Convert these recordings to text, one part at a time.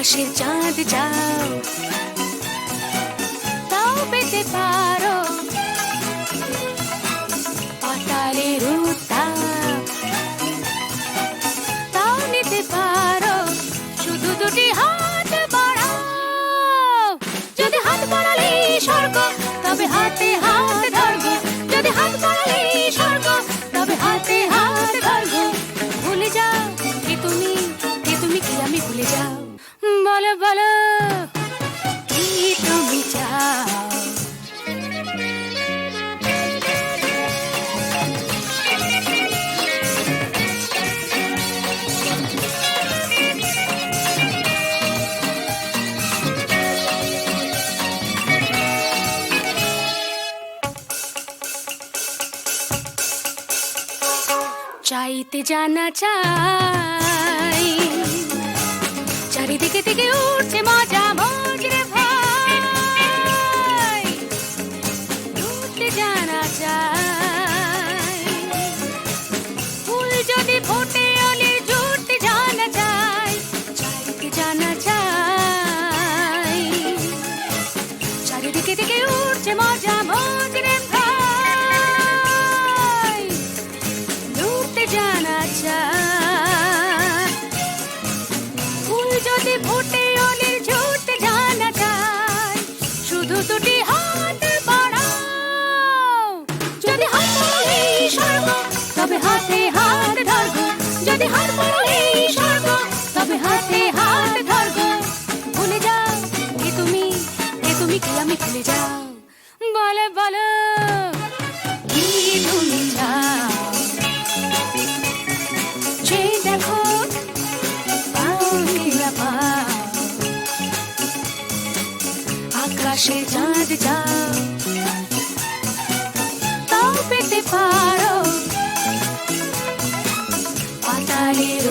আকাশের চাঁদ যাও। তাও পেতে পারো। পাতালের তাও নিতে পারো। শুধু দুটি হাত বাড়াও। যদি হাত বাড়ালে স্বর্গ, তবে হাতে হাত ধরবো। যদি হাত বাড়ালে স্বর্গ চাইতে জানা চাই। চারিদিকে থেকে উঠছে মজা ভুলে যাও, বলে, বলো। কি তুমি চাও যে দেখো আকাশে চাঁদ যাও। তাও পেতে পারো। পাতালের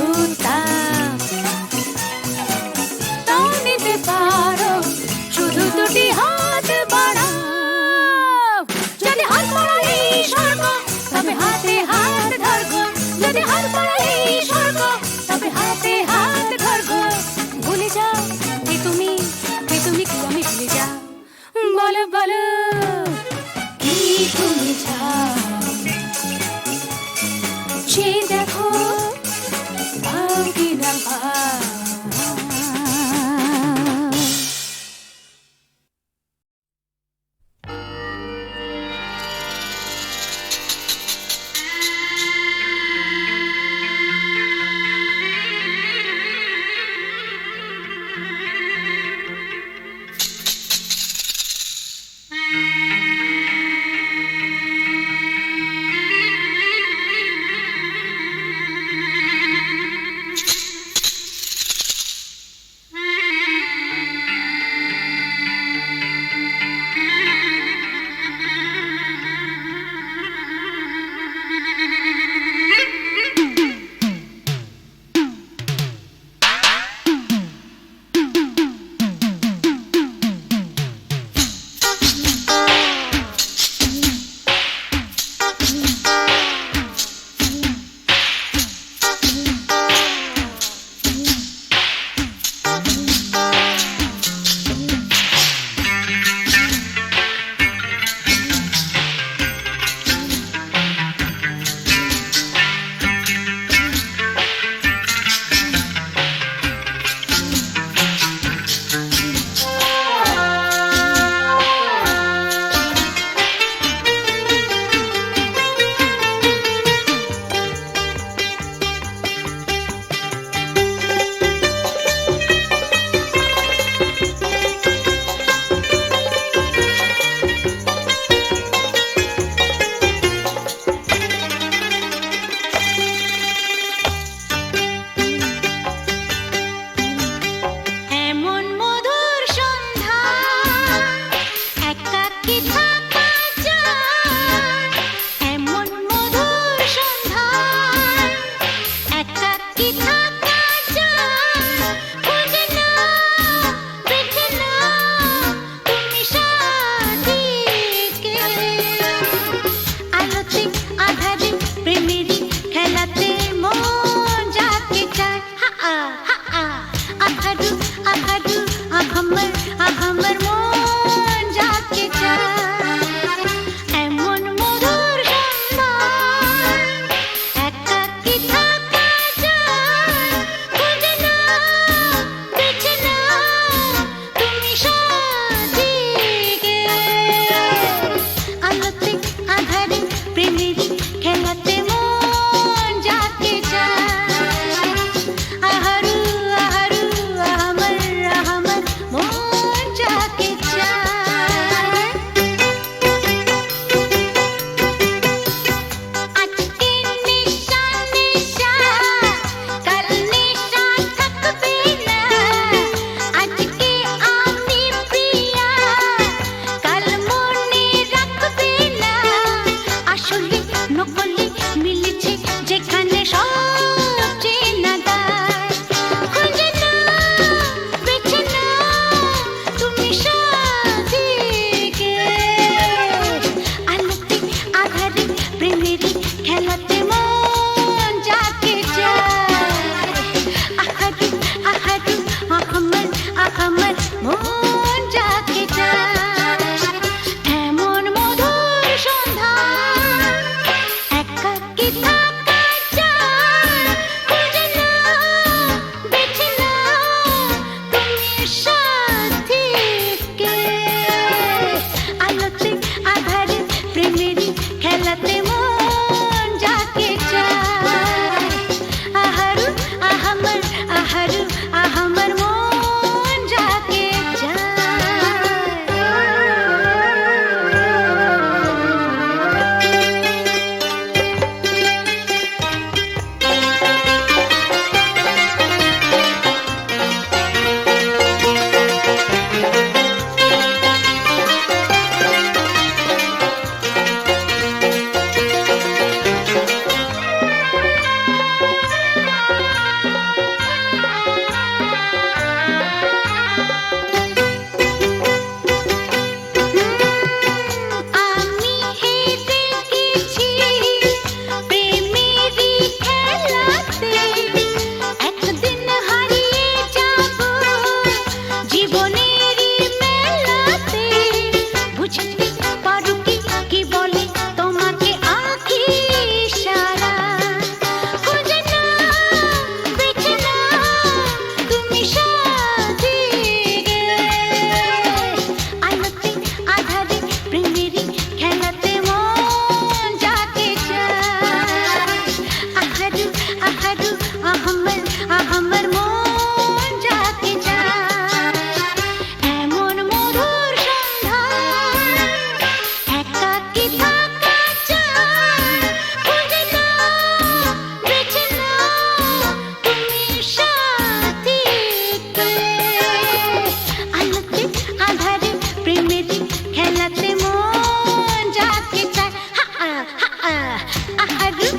I, I, I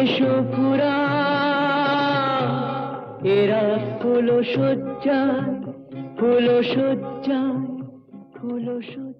এসো পুরা। এরা ফুল সজ্জায় ফুল সজ্জায় ফুল সজ্জায়।